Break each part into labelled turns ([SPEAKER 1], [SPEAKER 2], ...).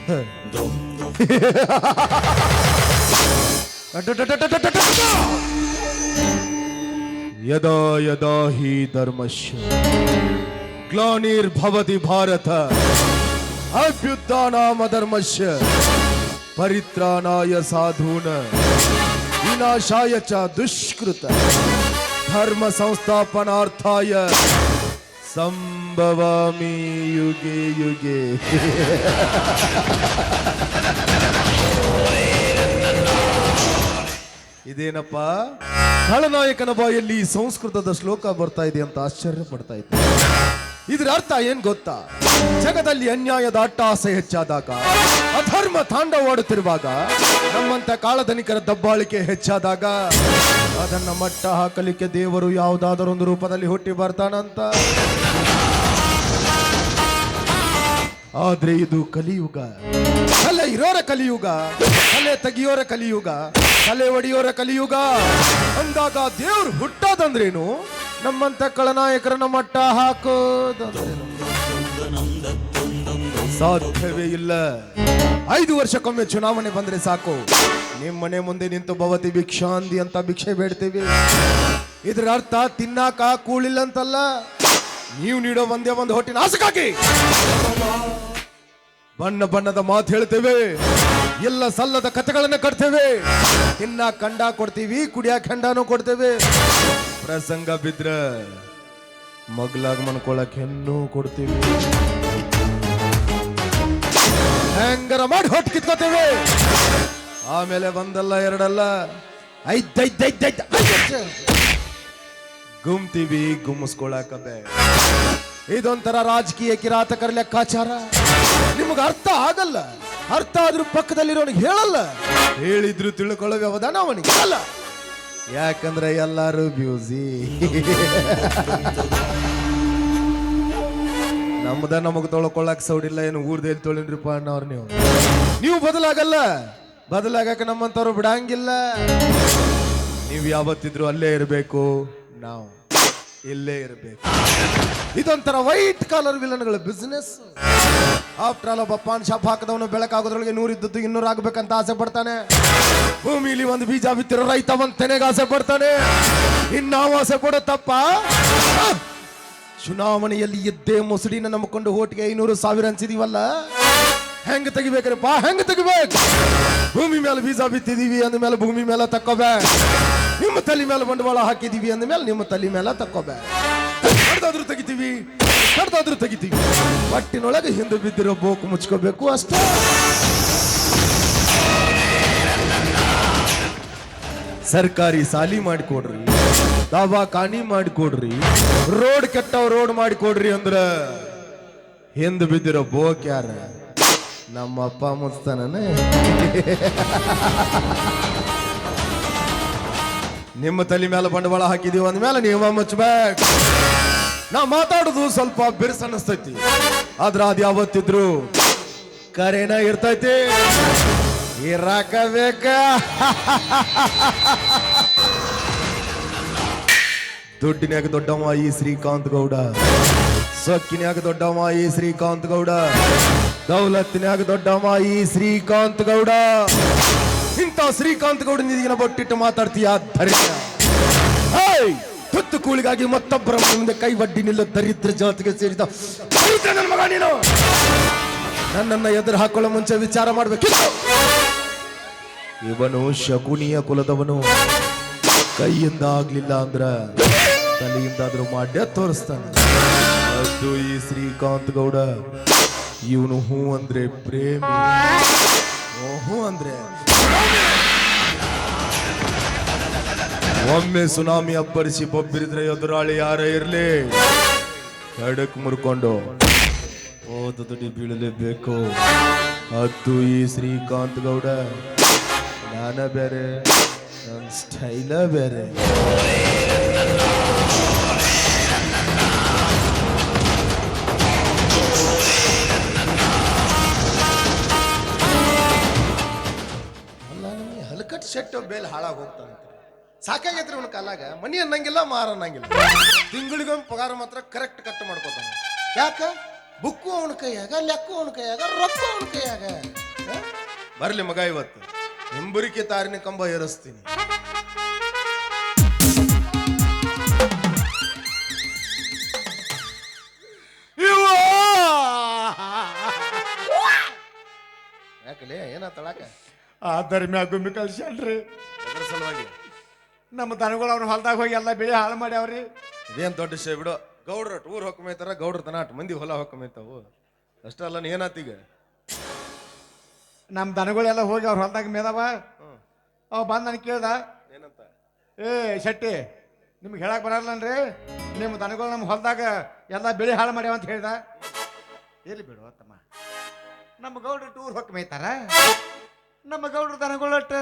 [SPEAKER 1] यदा यदा हि धर्मस्य ग्लानिर्भवति भारत अभ्युत्थानामधर्मस्य परित्राणाय साधून विनाशाय च दुष्कृत धर्मसंस्थापनार्थाय ಸಂಭವಾಮಿ ಯುಗೆ ಯುಗೆ. ಇದೇನಪ್ಪ? ಖಳನಾಯಕನ ಬಾಯಲ್ಲಿ ಸಂಸ್ಕೃತದ ಶ್ಲೋಕ ಬರ್ತಾ ಇದೆ ಅಂತ ಆಶ್ಚರ್ಯ ಪಡ್ತಾ ಇದ್ದೆ. ಇದ್ರ ಅರ್ಥ ಏನ್ ಗೊತ್ತಾ? ಜಗದಲ್ಲಿ ಅನ್ಯಾಯದ ಅಟ್ಟಾಸೆ ಹೆಚ್ಚಾದಾಗ, ಅಧರ್ಮ ತಾಂಡವಾಡುತ್ತಿರುವಾಗ ನಮ್ಮಂತ ಕಾಳಧನಿಕರ ದಬ್ಬಾಳಿಕೆ ಹೆಚ್ಚಾದಾಗ ಅದನ್ನ ಮಟ್ಟ ಹಾಕಲಿಕ್ಕೆ ದೇವರು ಯಾವುದಾದರೊಂದು ರೂಪದಲ್ಲಿ ಹುಟ್ಟಿ ಬರ್ತಾನಂತ. ಆದ್ರೆ ಇದು ಕಲಿಯುಗ. ಕಲೆ ಇರೋರ ಕಲಿಯುಗ. ಕಲೆ ತೆಗಿಯೋರ ಕಲಿಯುಗ. ಕಲೆ ಒಡೆಯೋರ ಕಲಿಯುಗ. ಅಂದಾಗ ದೇವ್ರು ಹುಟ್ಟೋದಂದ್ರೇನು? ನಮ್ಮಂತ ಕಳನಾಯಕರನ್ನ ಮಟ್ಟ ಹಾಕೋದಂದ್ರೇನು? ಸಾಧ್ಯವೇ ಇಲ್ಲ. ಐದು ವರ್ಷಕ್ಕೊಮ್ಮೆ ಚುನಾವಣೆ ಬಂದ್ರೆ ಸಾಕು. ನಿಮ್ ಮನೆ ಮುಂದೆ ನಿಂತು ಭವತಿ ಭಿಕ್ಷಾಂದಿ ಅಂತ ಭಿಕ್ಷೆ ಬೇಡ್ತೀವಿ. ಇದ್ರ ಅರ್ಥ ತಿನ್ನಾಕ ಕೂಳಿಲ್ಲ ಅಂತಲ್ಲ ನೀವು ನೀಡೋ ಒಂದೇ ಒಂದು ಹೊಟ್ಟಿನ ಆಸಕ್ಕಾಗಿ ಬಣ್ಣ ಬಣ್ಣದ ಮಾತು ಹೇಳ್ತೇವೆ. ಎಲ್ಲ ಸಲ್ಲದ ಕಥೆಗಳನ್ನ ಕಟ್ತೇವೆ. ತಿನ್ನ ಕಂಡ ಕೊಡ್ತೀವಿ, ಕುಡಿಯಾ ಖಂಡನೂ ಕೊಡ್ತೇವೆ. ಪ್ರಸಂಗ ಬಿದ್ರ ಮಗ್ಲಾಗ ಮನ್ಕೊಳಕ್ ಹೆಣ್ಣು ಕೊಡ್ತೀವಿ. ಹೆಂಗರ ಮಾಡಿ ಹೊಟ್ಟು ಕಿತ್ಕೋತೇವೆ. ಆಮೇಲೆ ಒಂದಲ್ಲ ಎರಡಲ್ಲ. ಐದೈದೈದೈದ್ ಗುಮ್ತೀವಿ ಗುಮ್ಮಿಸ್ಕೊಳಕದೆ ಇದೊಂಥರ ರಾಜಕೀಯ ಕಿರಾತಕರ ಲೆಕ್ಕಾಚಾರ ನಿಮಗೆ ಅರ್ಥ ಆಗಲ್ಲ. ಅರ್ಥ ಆದ್ರೂ ಪಕ್ಕದಲ್ಲಿರೋನಿಗೆ ಹೇಳಲ್ಲ. ಹೇಳಿದ್ರು ತಿಳ್ಕೊಳ್ಳೋ ವ್ಯವಧಾನ ಅವನಿಗೆ ಯಾಕಂದ್ರೆ ಎಲ್ಲರೂ ಬ್ಯೂಸಿ. ನಮ್ದ ನಮಗ್ ತೊಳ್ಕೊಳಕ್ ಸೌಡಿಲ್ಲ ಏನು ಊರ್ದೇ ತೊಳಿನ್ರಿಪ್ಪ ಅಣ್ಣವ್ರ ನೀವು. ನೀವು ಬದಲಾಗಲ್ಲ. ಬದಲಾಗಕ್ಕೆ ನಮ್ಮಂತವ್ರು ಬಿಡಂಗಿಲ್ಲ. ನೀವು ಯಾವತ್ತಿದ್ರು ಅಲ್ಲೇ ಇರಬೇಕು ನಾವು ಇಲ್ಲೇ ಇರಬೇಕು. ಇದೊಂಥರ ವೈಟ್ ಕಾಲರ್ ವಿಲನ್ಗಳ ಬಿಸ್ನೆಸ್ ಆಫ್ಟರ್ ಆಲ್ ಒಬ್ಬ ಪಾನ್ ಶಾಪ್ ಹಾಕದವನು ಬೆಳಕಾಗೋದ್ರೊಳಗೆ ನೂರಿದ್ದದ್ದು ಇನ್ನೂರು ಆಗ್ಬೇಕಂತ ಆಸೆ ಪಡ್ತಾನೆ. ಭೂಮಿಲಿ ಒಂದು ಬೀಜ ಬಿತ್ತಿರೋ ರೈತ ಒಂದ್ ತೆನೆಗೆ ಆಸೆ ಪಡ್ತಾನೆ. ಇನ್ನಾವು ಆಸೆ ಪಡುತ್ತಪ್ಪ ಚುನಾವಣೆಯಲ್ಲಿ ಇದ್ದೇ ಮುಸುಡಿನ ನಂಬಿಕೊಂಡು ಓಟಿಗೆ ಐನೂರು ಸಾವಿರ ಅನ್ಸಿದೀವಲ್ಲ? ಹೆಂಗ್ ತೆಗಿಬೇಕ್ರಪ್ಪ ಹೆಂಗ್ ತೆಗಿಬೇಕು? ಭೂಮಿ ಮೇಲೆ ಬೀಜ ಬಿತ್ತಿದೀವಿ ಅಂದ ಮೇಲೆ ಭೂಮಿ ಮೇಲೆ ತಕ್ಕೋಬೇ ನಿಮ್ಮ ತಲೆ ಮೇಲೆ ಬಂಡವಾಳ ಹಾಕಿದೀವಿ ಅಂದ ಮೇಲೆ ನಿಮ್ಮ ತಲೆ ಮೇಲೆ ತಕ್ಕೋಬೇ ಕಡ್ದಾದ್ರೂ ತೆಗಿತೀವಿ ಕಡ್ದಾದ್ರೂ ತೆಗಿತೀವಿ. ಒಟ್ಟಿನೊಳಗೆ ಹಿಂದೆ ಬಿದ್ದಿರೋ ಬೋಕು ಮುಚ್ಕೋಬೇಕು ಅಷ್ಟೇ. ಸರ್ಕಾರಿ ಸಾಲಿ ಮಾಡಿಕೊಡ್ರಿ. ದವಾಖಾನಿ ಮಾಡಿಕೊಡ್ರಿ ರೋಡ್ ಕೆಟ್ಟವ್ ರೋಡ್ ಮಾಡಿಕೊಡ್ರಿ ಅಂದ್ರ ಹಿಂದ್ ಬಿದ್ದಿರೋ ಬೋಕ್ ಯಾರ? ನಮ್ಮ ಅಪ್ಪ ನಿಮ್ಮ ತಲೆ ಮೇಲೆ ಬಂಡವಾಳ ಹಾಕಿದೀವಿ ಅಂದ್ಮೇಲೆ ನೀವ ಮುಚ್ಚಬೇಕು ನಾ ಮಾತಾಡೋದು ಸ್ವಲ್ಪ ಬಿರ್ಸ್ ಅನಿಸ್ತೈತಿ ಆದ್ರ ಅದ್ ಯಾವತ್ತಿದ್ರು ಕರೆನ ಇರ್ತೈತಿ. ಇರಾಕ ಬೇಕ. ದುಡ್ಡಿನ್ಯಾಗ ದೊಡ್ಡವ ಈ ಶ್ರೀಕಾಂತ್ ಗೌಡ. ಸೊಕ್ಕಿನ್ಯಾಗ ದೊಡ್ಡವ ಈ ಶ್ರೀಕಾಂತ್ ಗೌಡ. ದೌಲತ್ತಿನ್ಯಾಗ ದೊಡ್ಡವ ಈ ಶ್ರೀಕಾಂತ್ ಗೌಡ. ಇಂಥ ಶ್ರೀಕಾಂತ್ ಗೌಡ ನಿಧಿಗಿನ ಬೊಟ್ಟಿಟ್ಟು ಮಾತಾಡ್ತೀಯ ಹೇಯ್! ತುತ್ತು ಕೂಳಿಗಾಗಿ ಮತ್ತೊಬ್ಬರ ಮುಂದೆ ಕೈ ಬಡ್ಡಿ ನಿಲ್ಲ, ದರಿದ್ರ ಜಾತಿಗೆ ಸೇರಿದ ದರಿದ್ರ ನನ್ನ ಮಗ ನೀನು. ನನ್ನನ್ನ ಎದುರು ಹಾಕೊಳ್ಳೋ ಮುಂಚೆ ವಿಚಾರ ಮಾಡಬೇಕಿತ್ತು ಇವನು ಶಕುನಿಯ ಕುಲದವನು. ಕೈಯಿಂದ ಆಗ್ಲಿಲ್ಲ ಅಂದ್ರ. ತಲೆಯಿಂದಾದ್ರೂ ಮಾಡ್ಯ ತೋರಿಸ್ತಾನೆ. ಅದು ಈ ಶ್ರೀಕಾಂತ್ ಗೌಡ, ಇವನು ಹೂ ಅಂದ್ರೆ ಪ್ರೇಮಿ. ಹೂ ಅಂದ್ರೆ ಒಮ್ಮೆ ಸುನಾಮಿ ಅಬ್ಬರಿಸಿ ಬೊಬ್ಬಿರಿದ್ರೆ ಎದುರಾಳಿ ಯಾರೇ ಇರ್ಲಿ. ಕಡಕ್ ಮುರ್ಕೊಂಡು ಓದ ದುಡಿ ಬೀಳಲೇಬೇಕು ಅದು ಈ ಶ್ರೀಕಾಂತ್ ಗೌಡ ನಾನ ಬೇರೆ ನನ್ನ ಸ್ಟೈಲ ಬೇರೆ. ಸೆಟ್ ಬೇಲ್ ಹಾಳಾಗಿ ಹೋಗ್ತಾನಂತೆ ಸಾಕಾಗೈತ್ರಿ ಅವನ ಕಾಲಾಗ ಮನಿ ಅನ್ನಂಗಿಲ್ಲ, ಮಾರ ಅನ್ನಂಗಿಲ್ಲ. ತಿಂಗಳಿಗೊಮ್ಮೆ ಪಗಾರ ಮಾತ್ರ ಕರೆಕ್ಟ್ ಕಟ್ ಮಾಡ್ಕೋತಾನೆ. ಯಾಕ?
[SPEAKER 2] ಬುಕ್ಕು ಅವನ ಕೈಯಾಗ, ಲೆಕ್ಕು ಅವನ ಕೈಯಾಗ, ರೊಕ್ಕ ಅವನ ಕೈಯಾಗ.
[SPEAKER 1] ಬರಲಿ ಮಗ ಇವತ್ತು. ಹಿಂಬುರಿಕೆ ತಾರಿನ ಕಂಬ ಏರಿಸ್ತೀನಿ. ಯಾಕಲೇ, ಏನಾತಳಾಕ?
[SPEAKER 3] ಆ ಧರ್ಮ್ಯಾ ಗುಮ್ಮಿ ಕಳ್ಸ್ಯಾನ್ರಿ
[SPEAKER 1] ಅದ್ರ ಸಲುವಾಗಿ.
[SPEAKER 3] ನಮ್ಮ ದನಗಳು ಅವ್ನ ಹೊಲ್ದಾಗ ಹೋಗಿ ಎಲ್ಲ ಬೆಳೆ ಹಾಳು ಮಾಡ್ಯಾವ್ರಿ.
[SPEAKER 1] ಇದೇನ್ ದೊಡ್ಡ ವಿಷಯ ಬಿಡು. ಗೌಡ್ರ ಟೂರ್ ಹೊಕ್ಕಮೈತಾರ ಗೌಡ್ರ ತನ ಅಟ್ ಮಂದಿ ಹೊಲ ಹೊಕ್ಕಮೈತಾವು ಅಷ್ಟೇ ಅಲ್ಲ ಏನಾತೀಗ
[SPEAKER 3] ನಮ್ಮ ದನಗಳೆಲ್ಲ ಹೋಗಿ ಅವ್ರ ಹೊಲ್ದಾಗ ಮೇದವ
[SPEAKER 1] ಅವ
[SPEAKER 3] ಅವ್ ಬಂದ್ ನನಗೆ ಕೇಳ್ದ.
[SPEAKER 1] ಏನಂತ?
[SPEAKER 3] ಏ ಶೆಟ್ಟಿ ನಿಮ್ಗೆ ಹೇಳಕ್ ಬರಲ್ಲನ್ರಿ? ನಿಮ್ಮ ದನಗಳು ನಮ್ಮ ಹೊಲ್ದಾಗ ಎಲ್ಲ ಬೆಳೆ ಹಾಳು ಮಾಡ್ಯಾವ ಅಂತ ಹೇಳ್ದ. ಎಲ್ಲಿ ಬಿಡು ತಮ್ಮ ನಮ್ಮ ಗೌಡ್ರು ಟೂರ್ ಹೊಕ್ಕ ಮೇಯ್ತಾರ. ನಮ್ಮ ಗೌಡ್ರ ದನಗಳು ಒಟ್ಟು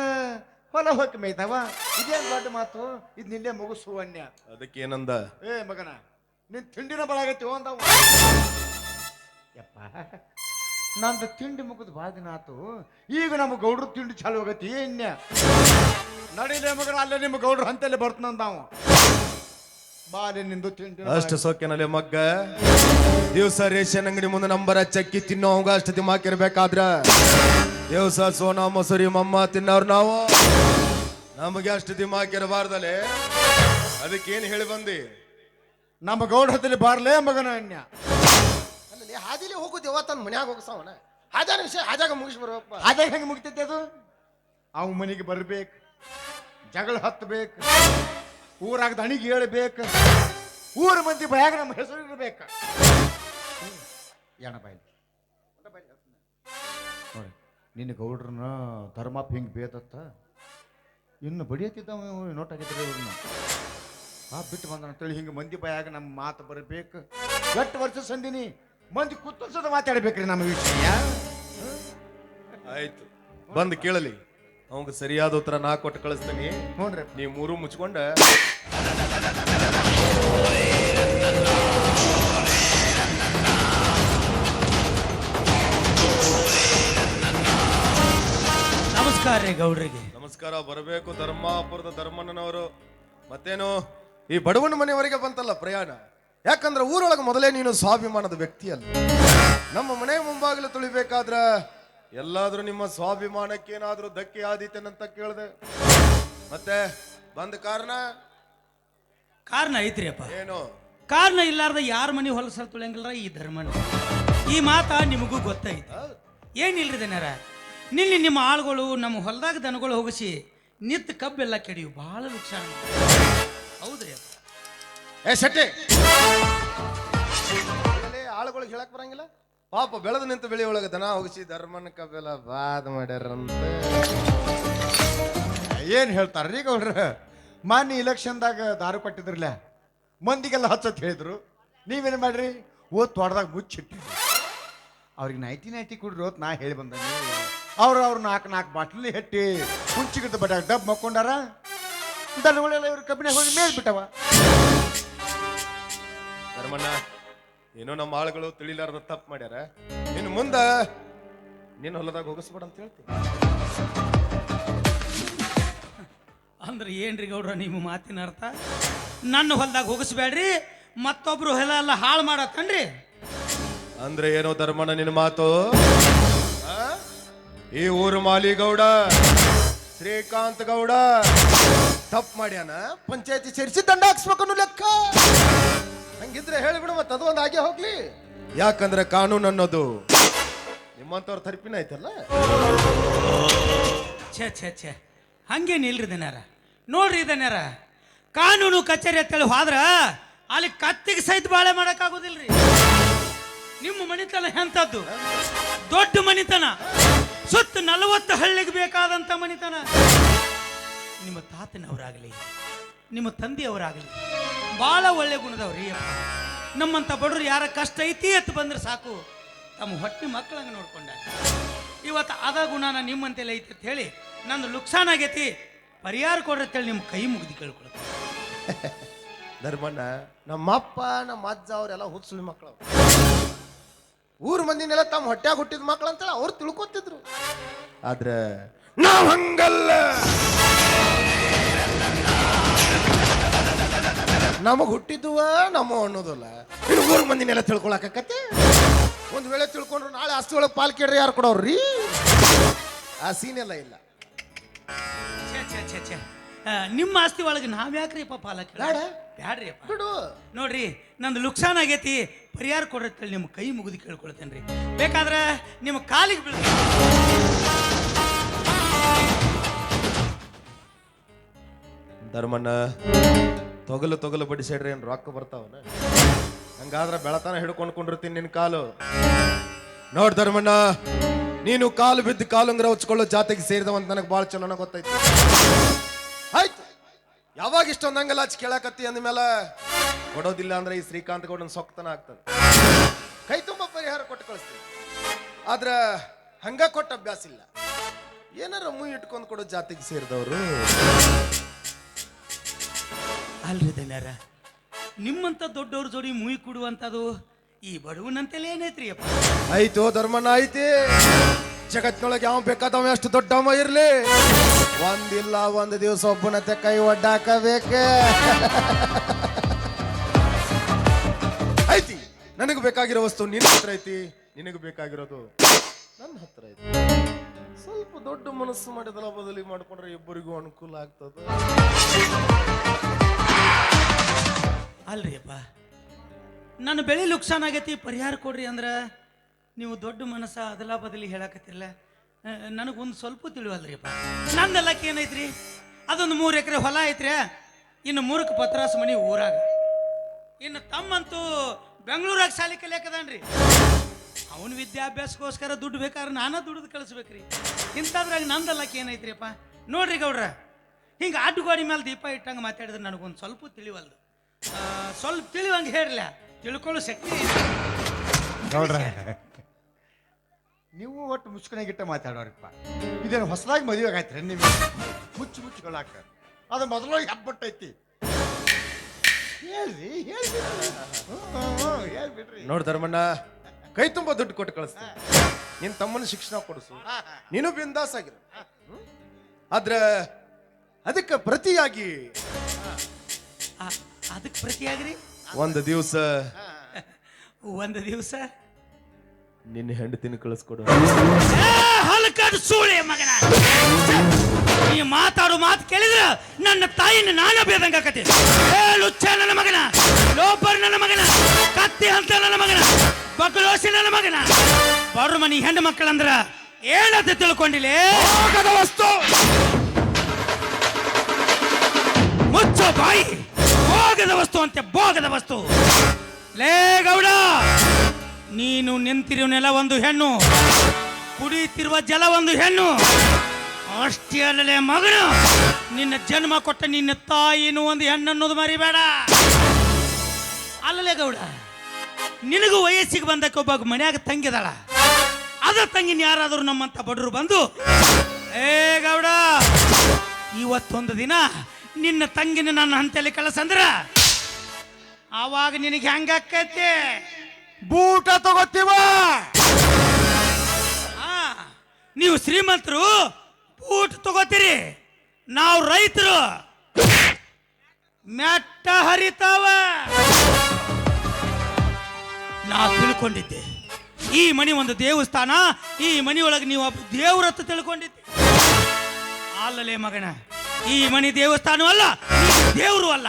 [SPEAKER 3] ಹೊಲ ಹೊಕ್ಕ ಮೇಯ್ತಾವ ಇದೇನ್ ದೊಡ್ಡ ಮಾತು? ಇದು ನಿನ್ನೆ ಮುಗಿಸು ಅನ್ಯ.
[SPEAKER 1] ಅದಕ್ಕೆ ಏನಂದ
[SPEAKER 3] ಏ ಮಗನ ನಿನ್ ತಿಂಡಿನ ಬಳಾಗೈತಿ ಅಂದವ. ಯಪ್ಪ ನಂದು ತಿಂಡಿ ಮುಗಿದು ಭಾಳ ದಿನ ಆತು. ಈಗ ನಮ್ಮ ಗೌಡ್ರ ತಿಂಡಿ ಚಾಲು ಹೋಗತಿ ಏನ್ಯ? ನಡೀಲೇ ಮಗನ ಅಲ್ಲೇ ನಿಮ್ಮ ಗೌಡ್ರ ಹಂತಲ್ಲಿ ಬರ್ತನಂದಾವ ಬಾಲೆ ನಿಂದು ತಿಂಡಿ
[SPEAKER 1] ಅಷ್ಟು ಸೊಕ್ಕೆನಲ್ಲಿ ಮಗ್ಗ. ದಿವಸ ರೇಷನ್ ಅಂಗಡಿ ಮುಂದೆ ನಂಬರ ಚಕ್ಕಿ ತಿನ್ನೋ ಅಷ್ಟು ದಿಮಾಕಿರ್ಬೇಕಾದ್ರ ದಿವಸ ಸೋನಾ ಮೊಸರಿ ಮಮ್ಮ ತಿನ್ನೋರು ನಾವು. ನಮಗೆ ಅಷ್ಟು ದಿಮಾಕಿರಬಾರ್ದಲೆ ಅದಕ್ಕೇನು ಹೇಳಿ ಬಂದಿ?
[SPEAKER 3] ನಮ್ಮ ಗೌಡ ಹತ್ತಿರ ಬಾರ್ಲೇ ಮಗನ ಅನ್ಯ.
[SPEAKER 2] ಹಾದಿಲಿ ಹೋಗುದೇವ ತನ್ನ ಮನ್ಯಾಗ ಹೋಗಸವನ ಹಾಜಾನ ವಿಷಯ ಹಾಜಾಗ ಮುಗಿಸಿ ಬರ್ಬೇಕಪ್ಪ
[SPEAKER 3] ಅದೇ ಹೆಂಗೆ ಮುಗಿತೈತೆ ಅದು? ಅವ್ ಮನೆಗೆ ಬರ್ಬೇಕು ಜಗಳ ಹತ್ತಬೇಕು ಊರಾಗ ದಣಿಗೆ ಹೇಳ್ಬೇಕು ಊರ ಮಂದಿ ಬಯಾಗ ನಮ್ಮ ಹೆಸರು ಇರ್ಬೇಕು. ಎಣ ಬಾಯಿ. ನಿನ್ನ ಗೌಡ್ರನ್ನ ಧರ್ಮಪ್ಪ ಹಿಂಗೆ ಬೇದತ್ತ? ಇನ್ನು ಬಡಿಯತ್ತಿದ್ದವ ನೋಟ್ ಆಗಿದ್ರೆ ಇವ್ರನ್ನ ಆ ಬಿಟ್ಟು ಬಂದ ಅಂತೇಳಿ ಹಿಂಗೆ ಮಂದಿ ಬಾಯಾಗ ನಮ್ಮ ಮಾತು ಬರಬೇಕು. ಎಷ್ಟು ವರ್ಷ ಸಂದಿನಿ? ಮಂದಿ ಕುತ್ತಲ್ಸದ ಮಾತಾಡ್ಬೇಕ್ರಿ ನಮ್ಮ ವಿಷಯ.
[SPEAKER 1] ಆಯ್ತು. ಬಂದು ಕೇಳಲಿ. ಅವಂಗ ಸರಿಯಾದ ಉತ್ತರ ನಾ ಕೊಟ್ಟು ಕಳಿಸ್ತೀನಿ.
[SPEAKER 3] ನೋಡ್ರಿ
[SPEAKER 1] ನೀವು ಮೂರು ಮುಚ್ಕೊಂಡ.
[SPEAKER 4] ರೀ ಗೌಡ್ರಿಗೆ.
[SPEAKER 1] ನಮಸ್ಕಾರ ಬರಬೇಕು. ಧರ್ಮಾಪುರದ ಧರ್ಮಣ್ಣನವರು. ಮತ್ತೇನು? ಈ ಬಡವನ ಮನೆಯವರೆಗೆ ಬಂತಲ್ಲ ಪ್ರಯಾಣ. ಯಾಕಂದ್ರೆ ಊರೊಳಗೆ ಮೊದಲೇ ನೀನು ಸ್ವಾಭಿಮಾನದ ವ್ಯಕ್ತಿ ಅಲ್ಲ ನಮ್ಮ ಮನೆ ಮುಂಭಾಗಲು ತುಳಿಬೇಕಾದ್ರ ಎಲ್ಲಾದ್ರೂ ನಿಮ್ಮ ಸ್ವಾಭಿಮಾನಕ್ಕೆ ಏನಾದ್ರೂ ಧಕ್ಕೆ ಆದೀತೇನಂತ ಕೇಳಿದೆ. ಮತ್ತೆ ಬಂದ ಕಾರಣ?
[SPEAKER 4] ಕಾರಣ ಐತ್ರಿ ಅಪ್ಪ
[SPEAKER 1] ಏನು?
[SPEAKER 4] ಕಾರಣ ಇಲ್ಲಾರ್ದ ಯಾರ ಮನೆ ಹೊಲಸಲ್ ತುಳಿಯಂಗಿಲ್ಲ ಈ ಧರ್ಮಣ್ಣ. ಈ ಮಾತ ನಿಮಗೂ ಗೊತ್ತಾಯ್ತು. ಏನಿಲ್ರಿ ದನರ? ನಿನ್ನೆ ನಿಮ್ಮ ಆಳುಗಳು ನಮ್ಮ ಹೊಲದಾಗ ದನಗಳು ಹೋಗಿಸಿ ನಿತ್ ಕಬ್ಬೆಲ್ಲ ಕೆಡಿಯು. ಬಹಳ ವಿಚಾರ ಹೌದ್ರಿ
[SPEAKER 1] ಆಳುಗಳಿಗೆ ಹೇಳಕ್ ಬರಂಗಿಲ್ಲ. ಪಾಪ ಬೆಳೆದು ನಿಂತ ಬೆಳಿ ಒಳಗೆ ದನ ಹೋಗಿಸಿ ಧರ್ಮನ ಕಬ್ಬೆಲ್ಲ ಬಾದ್ ಮಾಡ್ಯಾರಂತ.
[SPEAKER 3] ಏನ್ ಹೇಳ್ತಾರ್ರಿ ಗೌಡ್ರ ಮಾನ್ಯ ಇಲೆಕ್ಷನ್ದಾಗ ದಾರು ಕೊಟ್ಟಿದ್ರಲ್ಲ, ಮಂದಿಗೆಲ್ಲ ಹಚ್ಚತ್ ಹೇಳಿದ್ರು. ನೀವೇನು ಮಾಡ್ರಿ? ಓದ್ ತೋಟದಾಗ ಮುಚ್ಚಿಟ್ರಿ ಅವ್ರಿಗೆ ನೈಟಿ ನೈಟಿ ಕುಡ್ರಿ ಓತ್ ನಾ ಹೇಳಿ ಬಂದ. ಅವ್ರು ಅವ್ರು ನಾಲ್ಕು ನಾಲ್ಕು ಬಾಟ್ಲಿ ಹೆಟ್ಟಿ ಕುಂಚಿಗಿದ್ದ ಬಟ್ಟಾಗ ಡಬ್ ಮಕ್ಕೊಂಡಾರ? ದನಗಳೆಲ್ಲ ಇವ್ರ ಕಬ್ಬಿನ ಹೋಗಿ ಮೇಲ್ ಬಿಟ್ಟವ.
[SPEAKER 1] ಧರ್ಮಣ್ಣ ಏನೋ ನಮ್ಮ ಆಳುಗಳು ತಿಳಿಲಾರ್ದ ತಪ್ಪು ಮಾಡ್ಯಾರ. ಇನ್ನು ಮುಂದ ನಿನ್ನ ಹೊಲದಾಗ ಹೋಗಿಸ್ಬೇಡ ಅಂತ ಹೇಳ್ತೀನಿ
[SPEAKER 4] ಅಂದ್ರೆ ಏನ್ರಿ ಗೌಡ್ರ ನಿಮ್ಮ ಮಾತಿನ ಅರ್ಥ? ನನ್ನ ಹೊಲದಾಗ ಹೋಗಿಸ್ಬೇಡ್ರಿ ಮತ್ತೊಬ್ರು ಹೊಲ ಎಲ್ಲ ಹಾಳು ಮಾಡತ್ತನ್ರಿ.
[SPEAKER 1] ಅಂದ್ರೆ ಏನೋ ಧರ್ಮಣ್ಣ ನಿನ್ನ ಮಾತು? ಈ ಊರು ಮಾಲಿಗೌಡ, ಶ್ರೀಕಾಂತ್ ಗೌಡ, ತಪ್ಪು ಮಾಡ್ಯಾನ? ಪಂಚಾಯತಿ ಸೇರಿಸಿ ದಂಡ ಹಾಕ್ಸ್ಬೇಕನ್ನು ಲೆಕ್ಕ. ಹಂಗಿದ್ರೆ ಹೇಳಿಬಿಡು ಮತ್ತೆ ಅದು ಒಂದು ಹಾಗೆ ಹೋಗ್ಲಿ. ಯಾಕಂದ್ರೆ ಕಾನೂನು ಅನ್ನೋದು ನಿಮ್ಮಂತವ್ರ ತರ್ಪಿನ ಐತಲ್ಲ?
[SPEAKER 4] ಛೇ ಛೇ ಛೇ. ಹಂಗೇನಿಲ್ರಿ ದನ್ಯಾರ? ನೋಡ್ರಿ ದನ್ಯಾರ, ಕಾನೂನು ಕಚೇರಿ ಅಂತೇಳಿ ಹೋದ್ರ ಅಲ್ಲಿ ಕತ್ತಿಗೆ ಸಹಿತ ಬಾಳೆ ಮಾಡೋಕ್ಕಾಗೋದಿಲ್ರಿ. ನಿಮ್ಮ ಮನಿತನ ಎಂಥದ್ದು ದೊಡ್ಡ ಮನಿತನ. ಸುತ್ತ ನಲವತ್ತು ಹಳ್ಳಿಗೆ ಬೇಕಾದಂಥ ಮನಿತನ. ನಿಮ್ಮ ತಾತನವರಾಗಲಿ, ನಿಮ್ಮ ತಂದೆಯವರಾಗಲಿ ಭಾಳ ಒಳ್ಳೆ ಗುಣದವ್ರಿ ನಮ್ಮಂಥ ಬಡವರು ಯಾರ ಕಷ್ಟ ಐತಿ ಅಂತ ಬಂದ್ರೆ ಸಾಕು. ತಮ್ಮ ಹೊಟ್ಟೆ ಮಕ್ಕಳಂಗೆ ನೋಡ್ಕೊಂಡ. ಇವತ್ತು ಅದ ಗುಣನ ನಿಮ್ಮಂತೆಲ್ಲ ಐತಿ ಅಂತ ಹೇಳಿ ನಂದು ಲುಕ್ಸಾನ್ ಆಗೈತಿ. ಪರಿಹಾರ ಕೊಡ್ರಿ ಅಂತೇಳಿ ನಿಮ್ಮ ಕೈ ಮುಗಿದು ಕೇಳ್ಕೊಳ್ತೀನಿ.
[SPEAKER 1] ಧರ್ಮಣ್ಣ, ನಮ್ಮಪ್ಪ ನಮ್ಮ ಅಜ್ಜ ಅವರೆಲ್ಲ ಹುಚ್ಚುಳಿ ಮಕ್ಕಳು. ಊರ್ ಮಂದಿನೆಲ್ಲ ತಮ್ಮ ಹೊಟ್ಟೆಗೆ ಹುಟ್ಟಿದ ಮಕ್ಳು ಅಂತೇಳಿ ಅವ್ರು ತಿಳ್ಕೊತಿದ್ರು. ಆದ್ರೆ ನಾವ್ ಹಂಗಲ್ಲ. ನಮಗ್ ಹುಟ್ಟಿದ್ವ ನಮ್ಮ ಅನ್ನೋದಲ್ಲ. ಇನ್ನು ಊರ್ ಮಂದಿನೆಲ್ಲ ತಿಳ್ಕೊಳಕತ್ತೆ
[SPEAKER 2] ಒಂದ್ ವೇಳೆ ತಿಳ್ಕೊಂಡ್ರು ನಾಳೆ ಆಸ್ತಿ ಒಳಗೆ ಪಾಲ್ ಕೇಳ್ರಿ ಯಾರು ಕೊಡೋರ್ರಿ? ಆ ಸೀನ್ ಎಲ್ಲ ಇಲ್ಲ.
[SPEAKER 4] ಛೇ ಛೇ ಛೇ ಛೆ. ಆ, ನಿಮ್ಮ ಆಸ್ತಿ ಒಳಗೆ ನಾವ್ ಯಾಕ್ರಿ ಪಾಲಕ
[SPEAKER 2] ಬೇಡ. ಬಿಡು.
[SPEAKER 4] ನೋಡ್ರಿ ನಂದು ಲುಕ್ಸಾನ್ ಆಗೈತಿ. ಪರಿಹಾರ ಕೊಡತ್ತೇಳಿ ನಿಮ್ಮ ಕೈ ಮುಗಿದು ಕೇಳ್ಕೊಳ್ತೇನ್ರಿ. ಬೇಕಾದ್ರೆ ನಿಮ್ಮ ಕಾಲಿಗೆ ಬೀಳ
[SPEAKER 1] ಧರ್ಮಣ್ಣ, ತೊಗಲು ತೊಗಲು ಬಡಿಸಿಡ್ರಿ ಏನ್ ರೊಕ್ಕ ಬರ್ತಾವನ? ಹಂಗಾದ್ರೆ ಬೆಳತನ ಹಿಡ್ಕೊಂಡು ಕೊಂಡಿರ್ತೀನಿ ನಿನ್ನ ಕಾಲು. ನೋಡ್ ಧರ್ಮಣ್ಣ, ನೀನು ಕಾಲು ಬಿದ್ದು ಕಾಲುಂಗ್ರ ಉಚ್ಕೊಳ್ಳೋ ಜಾತಿಗೆ ಸೇರಿದವಂತ ನನಗೆ ಭಾಳ ಚಲೋ ಗೊತ್ತೈತಿ. ಆಯ್ತು. ಯಾವಾಗ ಇಷ್ಟೊಂದು ಹಂಗಲ್ಲ ಹಚ್ಚಿ ಕೇಳಕತ್ತಿ ಅಂದ್ಮೇಲೆ ಕೊಡೋದಿಲ್ಲ ಅಂದ್ರೆ ಈ ಶ್ರೀಕಾಂತ್ ಗೌಡನ ಸೊಕ್ತನ ಆಗ್ತದೆ. ಕೈ ತುಂಬ ಪರಿಹಾರ ಕೊಟ್ಟು ಕಳಿಸ್ತೀನಿ. ಆದ್ರೆ ಹಂಗ ಕೊಟ್ಟ ಅಭ್ಯಾಸ ಇಲ್ಲ. ಏನಾರ ಮುಯಿ ಇಟ್ಕೊಂಡು ಕೊಡೋ ಜಾತಿಗೆ ಸೇರಿದವರು?
[SPEAKER 4] ಅಲ್ರಿ ದನ್ಯಾರ ನಿಮ್ಮಂತ ದೊಡ್ಡವ್ರ ಜೋಡಿ ಮುಯಿ ಕೊಡುವಂಥದ್ದು ಈ ಬಡವನಂತಲೇ ಏನೈತ್ರಿ ಅಪ್ಪ
[SPEAKER 1] ಆಯ್ತು ಧರ್ಮನ ಐತಿ ಜಗತ್ತಿನೊಳಗೆ ಯಾವ ಬೇಕಾದವ ಅಷ್ಟು ದೊಡ್ಡವ ಇರ್ಲಿ. ಒಂದಿಲ್ಲ ಒಂದು ದಿವಸ ಒಬ್ಬನತೆ ಕೈ ಒಡ್ಡಾಕಬೇಕೆ? ಐತಿ ನನಗೆ ಬೇಕಾಗಿರೋ ವಸ್ತು ನಿನ್ನ ಹತ್ರ ಐತಿ ನಿನಗೆ ಬೇಕಾಗಿರೋದು ನನ್ನ ಹತ್ರ ಐತಿ. ಸ್ವಲ್ಪ ದೊಡ್ಡ ಮನಸ್ಸು ಮಾಡಿದಲ್ಲ ಬದಲಿ ಮಾಡ್ಕೊಂಡ್ರೆ ಇಬ್ಬರಿಗೂ ಅನುಕೂಲ ಆಗ್ತದ.
[SPEAKER 4] ಅಲ್ರಿ ಅಪ್ಪ ನನ್ನ ಬೆಳೆ ಲುಕ್ಸಾನ್ ಆಗೈತಿ ಪರಿಹಾರ ಕೊಡ್ರಿ ಅಂದ್ರೆ ನೀವು ದೊಡ್ಡ ಮನಸ್ಸ ಅದಲ ಬದಲಿ ಹೇಳಕತ್ತಿರಲ್ಲ. ನನಗೊಂದು ಸ್ವಲ್ಪ ತಿಳಿವಲ್ರಿಪ್ಪ. ನಂದೆಲ್ಲಕ್ಕೆ ಏನೈತ್ರಿ ಅದೊಂದು ಮೂರು ಎಕರೆ ಹೊಲ ಐತ್ರಿ. ಇನ್ನು ಮೂರಕ್ಕೆ ಪತ್ರಾಸ ಮನಿ ಊರಾಗ. ಇನ್ನು ತಮ್ಮಂತೂ ಬೆಂಗಳೂರಾಗ ಶಾಲೆ ಕಲಿಯಾಕದಾನ್ರಿ. ಅವನ ವಿದ್ಯಾಭ್ಯಾಸಕ್ಕೋಸ್ಕರ ದುಡ್ಡು ಬೇಕಾದ್ರೆ ನಾನೇ ದುಡ್ದು ಕಳಿಸ್ಬೇಕ್ರಿ. ಇಂಥದ್ರಾಗ ನಂದಲ್ಲಕ್ಕೆ ಏನೈತ್ರಿ ಅಪ್ಪ ನೋಡ್ರಿ ಗೌಡ್ರ, ಹಿಂಗೆ ಅಡ್ಡುಗೋಡಿ ಮೇಲೆ ದೀಪ ಇಟ್ಟಂಗೆ ಮಾತಾಡಿದ್ರೆ ನನಗೊಂದು ಸ್ವಲ್ಪ ತಿಳಿವಲ್ದು. ಸ್ವಲ್ಪ ತಿಳಿವಂಗೆ ಹೇಳಲ್ಲ ತಿಳ್ಕೊಳ್ಳೋ ಶಕ್ತಿ ಐತಿ.
[SPEAKER 3] ನೀವು ಒಟ್ಟು ಮುಚ್ಕನಾಗಿಟ್ಟ ಮಾತಾಡೋರಿಪ್ಪ. ಇದೇನು ಹೊಸದಾಗಿ ಮದುವೆ ಆಗೈತ್ರಿ ನೀವು ಮುಚ್ಚು ಮುಚ್ಕೊಳಾಕ ಅದು ಮೊದಲು ಹಬ್ಬಟ್ಟೈತಿ ಹೇಳ್ರಿ ಹೇಳ್ಬಿಡ್ರಿ. ಹೇಳ್ಬಿಡ್ರಿ.
[SPEAKER 1] ನೋಡ್ ಧರ್ಮಣ್ಣ ಕೈ ತುಂಬ ದುಡ್ಡು ಕೊಟ್ಟು ಕಳಿಸ್ತೀನಿ. ನಿನ್ ತಮ್ಮನ ಶಿಕ್ಷಣ ಕೊಡಿಸು. ನೀನು ಬಿಂದಾಸ್ ಆಗಿರು. ಹ್ಮ್? ಆದ್ರ ಅದಕ್ಕೆ ಪ್ರತಿಯಾಗಿ
[SPEAKER 4] ಆ, ಅದಕ್ಕೆ ಪ್ರತಿಯಾಗ್ರಿ
[SPEAKER 1] ಒಂದು ದಿವಸ
[SPEAKER 4] ಒಂದು ದಿವಸ?
[SPEAKER 1] ನಿನ್ನ ಹೆಂಡತಿನ ಕಳಿಸ್ಕೊಡು.
[SPEAKER 4] ಹಲಕಾಡು ಸೂಳೆ ಮಗನ. ನೀ ಮಾತಾಡೋ ಮಾತು ಕೇಳಿದ್ರ ನನ್ನ ತಾಯಿನ ನಾನ ಬೇದಂಗ ಕತೆ ಏ ಲುಚ್ಚ ನನ್ನ ಮಗನ. ಲೋಪರ್ ನನ್ನ ಮಗನ. ಕತ್ತಿ ಹಂತ ನನ್ನ ಮಗನ. ಬಕಲೋಸಿ ನನ್ನ ಮಗನ. ಬರು ಮನಿ ಹೆಣ್ಣು ಮಕ್ಕಳಂದ್ರ ಏನಂತ ತಿಳ್ಕೊಂಡಿಲ್ಲ
[SPEAKER 1] ಹೋಗದ ವಸ್ತು.
[SPEAKER 4] ಮುಚ್ಚೋ ಬಾಯಿ. ಭೋಗದ ವಸ್ತು ಅಂತೆ ಭೋಗದ ವಸ್ತು. ಲೇ ಗೌಡ. ನೀನು ನಿಂತಿರುವ ನೆಲ ಒಂದು ಹೆಣ್ಣು. ಕುಡಿಯುತ್ತಿರುವ ಜಲ ಒಂದು ಹೆಣ್ಣು. ಅಷ್ಟೇ ಅಲ್ಲಲೇ ಮಗನು. ನಿನ್ನ ಜನ್ಮ ಕೊಟ್ಟ ನಿನ್ನ ತಾಯಿನೂ ಒಂದು ಹೆಣ್ಣು ಅನ್ನೋದು ಮರಿಬೇಡ. ಅಲ್ಲಲೇ ಗೌಡ, ನಿನಗೂ ವಯಸ್ಸಿಗೆ ಬಂದಕ್ಕೆ ಒಬ್ಬ ಮನ್ಯಾಗ ತಂಗಿದಾಳ ಅದ ತಂಗಿನ ಯಾರಾದರೂ ನಮ್ಮಂತ ಬಡರು ಬಂದು, ಏ ಗೌಡ, ಇವತ್ತೊಂದು ದಿನ ನಿನ್ನ ತಂಗಿನ ನನ್ನ ಹಂತಲ್ಲಿ ಕಳಸಂದ್ರ? ಆವಾಗ ನಿನಗೆ ಹೆಂಗಾಕೈತಿ
[SPEAKER 3] ಬೂಟ ತಗೋತೀವ?
[SPEAKER 4] ಆ, ನೀವು ಶ್ರೀಮಂತರು ಬೂಟ್ ತಗೋತೀರಿ. ನಾವು ರೈತರು. ಮೆಟ್ಟ ಹರಿತಾವ. ನಾ ತಿಳ್ಕೊಂಡಿದ್ದೆ. ಈ ಮನಿ ಒಂದು ದೇವಸ್ಥಾನ ಈ ಮನಿಯೊಳಗೆ ನೀವು ಒಬ್ಬ ದೇವ್ರತ್ತ ತಿಳ್ಕೊಂಡಿದ್ದೆ. ಅಲ್ಲಲೇ ಮಗನ ಈ ಮನಿ ದೇವಸ್ಥಾನವಲ್ಲ ಅಲ್ಲ ನೀನು ದೇವ್ರು ಅಲ್ಲ.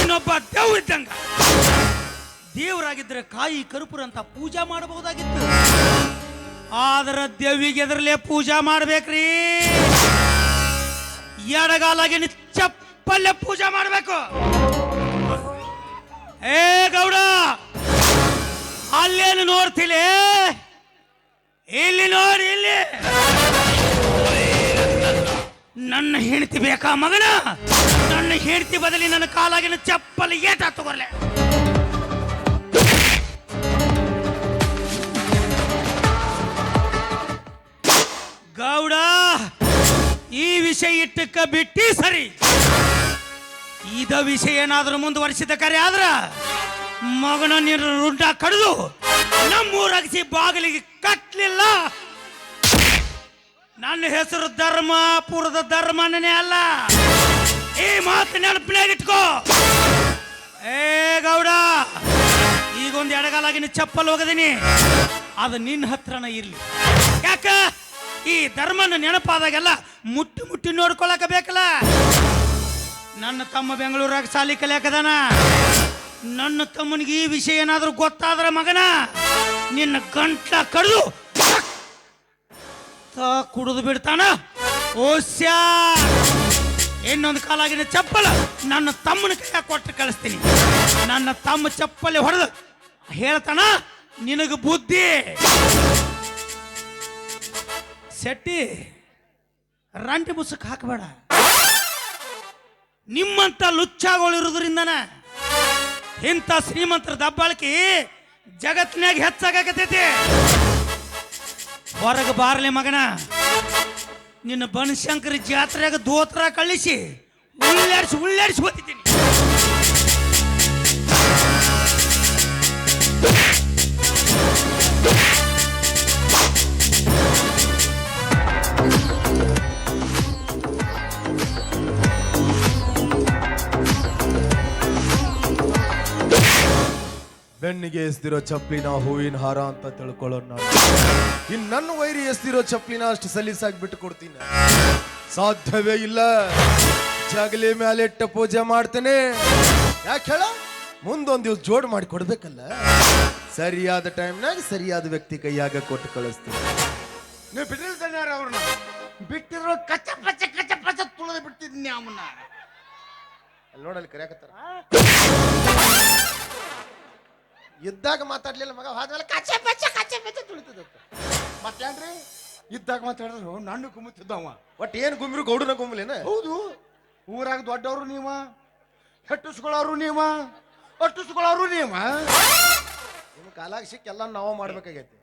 [SPEAKER 4] ಇನ್ನೊಬ್ಬ ಇದ್ದಂಗ. ದೇವರಾಗಿದ್ರೆ ಕಾಯಿ ಕರ್ಪೂರ ಅಂತ ಪೂಜಾ ಮಾಡಬಹುದಾಗಿತ್ತು. ಆದ್ರ ದೇವಿಗೆ ಎದರಲ್ಲೇ ಪೂಜಾ ಮಾಡ್ಬೇಕ್ರಿ. ಎಡಗಾಲಾಗಿ ಚಪ್ಪಲ್ಲೇ ಪೂಜಾ ಮಾಡಬೇಕು. ಏ ಗೌಡ, ಅಲ್ಲೇನು ನೋಡ್ತಿಲ್ಲ ಇಲ್ಲಿ ನೋಡಿ, ಇಲ್ಲಿ. ನನ್ನ ಹೆಂಡತಿ ಬೇಕಾ ಮಗನ? ನನ್ನ ಹೆಂಡತಿ ಬದಲಿ ನನ್ನ ಕಾಲಾಗಿನ ಚಪ್ಪಲಿ ಏಟ ತಗೋರ್ಲೆ. ಗೌಡ, ಈ ವಿಷಯ ಇಟ್ಟಕ್ಕ ಬಿಟ್ಟಿ ಸರಿ. ಇದ ವಿಷಯ ಏನಾದ್ರೂ ಮುಂದುವರಿಸಿದ ಕರೆ ಆದ್ರ ಮಗನ ನೀರು ರುಂಡ ಕಡಿದು ನಮ್ಮೂರಗಿಸಿ ಬಾಗಿಲಿಗೆ ಕಟ್ಲಿಲ್ಲ. ನನ್ನ ಹೆಸರು ಧರ್ಮಪುರದ ಧರ್ಮನೇ ಅಲ್ಲ. ಈ ಮಾತು ನೆನಪಿನಾಗ ಇಟ್ಕೋ. ಏ ಗೌಡ, ಈಗೊಂದು ಎಡಗಾಲಾಗಿ ಚಪ್ಪಲ್ ಹೋಗದೀನಿ ಅದು ನಿನ್ನ ಹತ್ರನ ಇರ್ಲಿ. ಯಾಕ? ಈ ಧರ್ಮನ ನೆನಪಾದಾಗೆಲ್ಲ ಮುಟ್ಟಿ ಮುಟ್ಟಿ ನೋಡ್ಕೊಳಕ ಬೇಕಲ್ಲ? ನನ್ನ ತಮ್ಮ ಬೆಂಗಳೂರಾಗ ಸಾಲಿ ಕಲಿಯಾಕದಾನ? ನನ್ನ ತಮ್ಮನಿಗೆ ಈ ವಿಷಯ ಏನಾದ್ರೂ ಗೊತ್ತಾದ್ರ ಮಗನ? ನಿನ್ನ ಗಂಟ್ಲ ಕಡಿದು ಕುಡಿದು ಬಿಡ್ತಾನ? ಓಸ್ಯಾ ಇನ್ನೊಂದು ಕಾಲಾಗಿನ ಚಪ್ಪಲ ನನ್ನ ತಮ್ಮನ ಕೈಯಾಗ ಕೊಟ್ಟು ಕಳಿಸ್ತೀನಿ. ನನ್ನ ತಮ್ಮ ಚಪ್ಪಲಿ ಹೊಡೆದು ಹೇಳ್ತಾನ, ನಿನಗೆ ಬುದ್ಧಿ ಶೆಟ್ಟಿ ರಂಟಿ ಮುಸುಕ್ ಹಾಕಬೇಡ. ನಿಮ್ಮಂತ ಲುಚ್ಚಾಗಳು ಇರೋದ್ರಿಂದನ ಇಂಥ ಶ್ರೀಮಂತರ ದಬ್ಬಾಳಿಕೆ ಜಗತ್ತಿನಾಗ ಹೆಚ್ಚಾಗತೈತಿ ಹೊರಗೆ ಬಾರ್ಲಿ ಮಗನ, ನಿನ್ನ ಬನಶಂಕರಿ ಜಾತ್ರೆಯಾಗ ದೋತ್ರ ಕಳಿಸಿ ಉಳ್ಳಾಡಿಸಿ ಉಳ್ಳಾಡಿಸಿ ಹೋಗ್ತಿದ್ದೀನಿ
[SPEAKER 1] ಬೆನ್ನಿಗೆ ಎಸ್ದಿರೋ ಚಪ್ಪಲಿನ ಹೂವಿನ ಹಾರ ಅಂತ ತಿಳ್ಕೊಳ್ಳೋಣ ಇನ್ ನನ್ನ ವೈರಿ ಎಸ್ದಿರೋ ಚಪ್ಪಲಿನ ಅಷ್ಟು ಸಲೀಸಾಗಿ ಬಿಟ್ಟು ಕೊಡ್ತೀನಿ ಸಾಧ್ಯವೇ ಇಲ್ಲ. ಜಗಲಿ ಮೇಲೆ ಇಟ್ಟ ಪೂಜೆ ಮಾಡ್ತೇನೆ. ಯಾಕೆ ಹೇಳ? ಮುಂದೊಂದ್ ದಿವ್ಸ ಜೋಡ್ ಮಾಡಿ ಕೊಡ್ಬೇಕಲ್ಲ. ಸರಿಯಾದ ಟೈಮ್ನಾಗ ಸರಿಯಾದ ವ್ಯಕ್ತಿ ಕೈಯಾಗ ಕೊಟ್ಟು ಕಳಿಸ್ತೀನಿ.
[SPEAKER 3] ನೀವು ಬಿಟ್ಟಿರ್ತಾನೆ ಅವ್ರನ್ನ. ಬಿಟ್ಟಿರೋ ಕಚ್ಚ ಪಚ್ಚ ಕಚ್ಚ ಪಚ್ಚ ತುಳಿದು ಬಿಡ್ತಿದ್ನಿ ಅವನ್ನ.
[SPEAKER 2] ಅಲ್ಲಿ ನೋಡಲ್ಲಿ ಕರೆಯಕತ್ತಾರ. ಇದ್ದಾಗ ಮಾತಾಡ್ಲಿಲ್ಲ ಮಗ ಆದ್ಮೇಲೆ ಕಚ್ಚೆ ಪಚ್ಚ ಕಚ್ಚೆ ಪಚ್ಚೆ ತುಳಿತದ
[SPEAKER 3] ಮತ್ತೇನ್ರಿ? ಇದ್ದಾಗ ಮಾತಾಡಿದ್ರು ನನ್ನ ಕುಮ್ಮುತ್ತಿದ್ದವ
[SPEAKER 1] ಒಟ್ ಏನ್ ಗುಮ್ಮಿರು ಗೌಡನ ಗುಮ್ಮಲೇನ?
[SPEAKER 3] ಹೌದು. ಊರಾಗ ದೊಡ್ಡವರು ನೀವ ಹೆಟ್ಟಿಸ್ಕೊಳ್ಳೋರು ನೀವ ಅಟ್ಟಿಸ್ಕೊಳ್ಳೋರು ನೀವ?
[SPEAKER 2] ನಿಮ್ ಕಾಲಾಗ ಸಿಕ್ಕ ಎಲ್ಲ ನಾವು ಮಾಡ್ಬೇಕಾಗೈತಿ.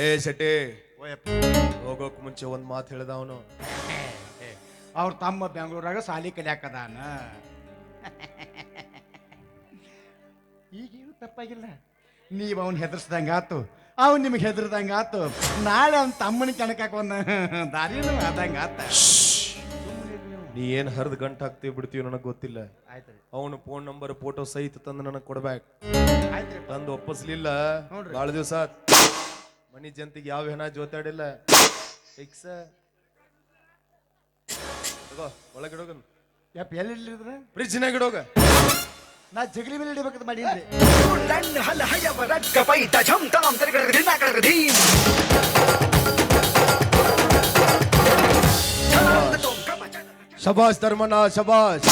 [SPEAKER 1] ಏ ಶೆಟ್ಟಿ ಹೋಗೋಕ್ ಮುಂಚೆ ಒಂದ್ ಮಾತು ಹೇಳ್ದ ಅವನು.
[SPEAKER 3] ಅವ್ರ ತಮ್ಮ ಬೆಂಗಳೂರಾಗ ಸಾಲಿ ಕಲಿಯಾಕದಾನ. ತಪ್ಪಾಗಿಲ್ಲ. ನೀವು ಅವನು ಹೆದರ್ಸ್ದಂಗೆ ಆತು. ಅವ್ನು ನಿಮಗೆ ಹೆದರ್ದಂಗೆ ಆತು. ನಾಳೆ ಅವ್ನ ತಮ್ಮನ ಕೆಣಕಾಕ ಒಂದು ದಾರಿನೂ ಆದಂಗ ಆತ.
[SPEAKER 1] ನೀ ಏನ್ ಹರಿದ್ ಗಂಟು ಹಾಕ್ತೀವಿ ಬಿಡ್ತೀವಿ ನನಗೆ ಗೊತ್ತಿಲ್ಲ.
[SPEAKER 3] ಆಯ್ತ್ರಿ
[SPEAKER 1] ಅವನು ಫೋನ್ ನಂಬರ್ ಫೋಟೋ ಸಹಿತ ತಂದು ನನಗೆ ಕೊಡ್ಬೇಕು.
[SPEAKER 3] ಆಯ್ತ್ರಿ
[SPEAKER 1] ತಂದು ಒಪ್ಪಿಸ್ಲಿಲ್ಲ.
[SPEAKER 3] ನೋಡ್ರಿ.
[SPEAKER 1] ಭಾಳ ದಿವಸ ಮನಿ ಜಂತಿಗೆ ಯಾವ ಹೆಣ ಜೋತಾಡಿಲ್ಲ. ಫಿಕ್ಸ್ ಒಳಗಿಡೋಗ
[SPEAKER 3] ಯಪ್ಪ ಎಲ್ಲಿ ಇಲ್ಲಿದ್ರ
[SPEAKER 1] ಫ್ರಿಜ್ನಾಗ ಇಡೋಗ.
[SPEAKER 3] ನಾ ಜಗಲಿ ಮೇಲೆ ಇಡಬೇಕಂತ ಮಾಡಿ
[SPEAKER 5] ಲಣ್ಣ ಹಲ ಹಯವ ರಡ್ಕ ಪೈತ ಝಂ ತಾಂ ತರಗಡ ದಿನ ಕಡಗ ದೀನ್
[SPEAKER 1] ಶಬಾಷ್ ಧರ್ಮನ ಶಬಾಷ್.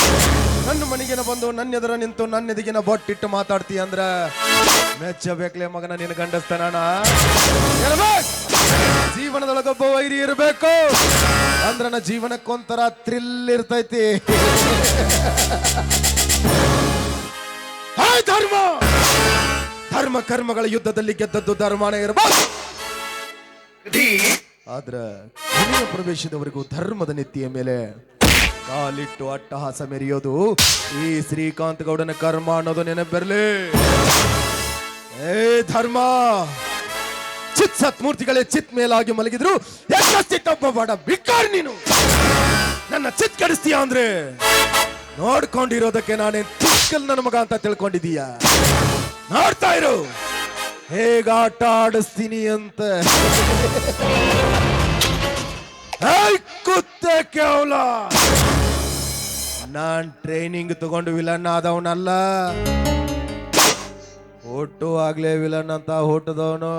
[SPEAKER 1] ನನ್ನ ಮನೆಗಿನ ಬಂದು ನನ್ನ ಎದುರ ನಿಂತು ನನ್ನ ಎದಿಗಿನ ಬೊಟ್ಟಿಟ್ಟು ಮಾತಾಡ್ತಿ ಅಂದ್ರ ಮೆಚ್ಚಬೇಕಲೇ ಮಗನ ನಿನ್ನ ಗಂಡಸ್ತನ ಜೀವನದೊಳಗೊಬ್ಬ ವೈರಿ ಇರಬೇಕು. ಅಂದ್ರ ನನ್ನ ಜೀವನಕ್ಕೊಂಥರ ಥ್ರಿಲ್ ಇರ್ತೈತಿ. ಧರ್ಮ! ಧರ್ಮ ಕರ್ಮಗಳ ಯುದ್ಧದಲ್ಲಿ ಗೆದ್ದದ್ದು ಧರ್ಮನೇ
[SPEAKER 5] ಇರಬಹುದು
[SPEAKER 1] ಆದ್ರ ಕೊನೆಯ ಪ್ರವೇಶದವರೆಗೂ ಧರ್ಮದ ನೆತ್ತಿಯ ಮೇಲೆ ಕಾಲಿಟ್ಟು ಅಟ್ಟಹಾಸ ಮೆರೆಯೋದು ಈ ಶ್ರೀಕಾಂತ್ ಗೌಡನ ಕರ್ಮ ಅನ್ನೋದು ನೆನಪಿರಲಿ. ಏ ಧರ್ಮ! ಚಿತ್ ಸತ್ಮೂರ್ತಿಗಳೇ ಚಿತ್ ಮೇಲಾಗಿ ಮಲಗಿದ್ರು ಚಿತ್ತಪ್ಪ ಬಾಡ ಬಿಕ್ಕಾರ್ ನೀನು. ನನ್ನ ಚಿತ್ ಕಡಿಸ್ತೀಯ ಅಂದ್ರೆ ನೋಡ್ಕೊಂಡಿರೋದಕ್ಕೆ ನಾನೇ ಚಿಕ್ಕಲ್ ನನ್ನ ಮಗ ಅಂತ ತಿಳ್ಕೊಂಡಿದೀಯ ನೋಡ್ತಾ ಇರು. ಹೇಗ ಆಟ ಆಡಿಸ್ತೀನಿ ಅಂತ. ಕುತ್ತೆ ಕೇವಲ. ನಾನ್ ಟ್ರೈನಿಂಗ್ ತಗೊಂಡು ವಿಲನ್ ಆದವನಲ್ಲ. ಹುಟ್ಟು ಆಗ್ಲೇ ವಿಲನ್ ಅಂತ ಹುಟ್ಟದವನು.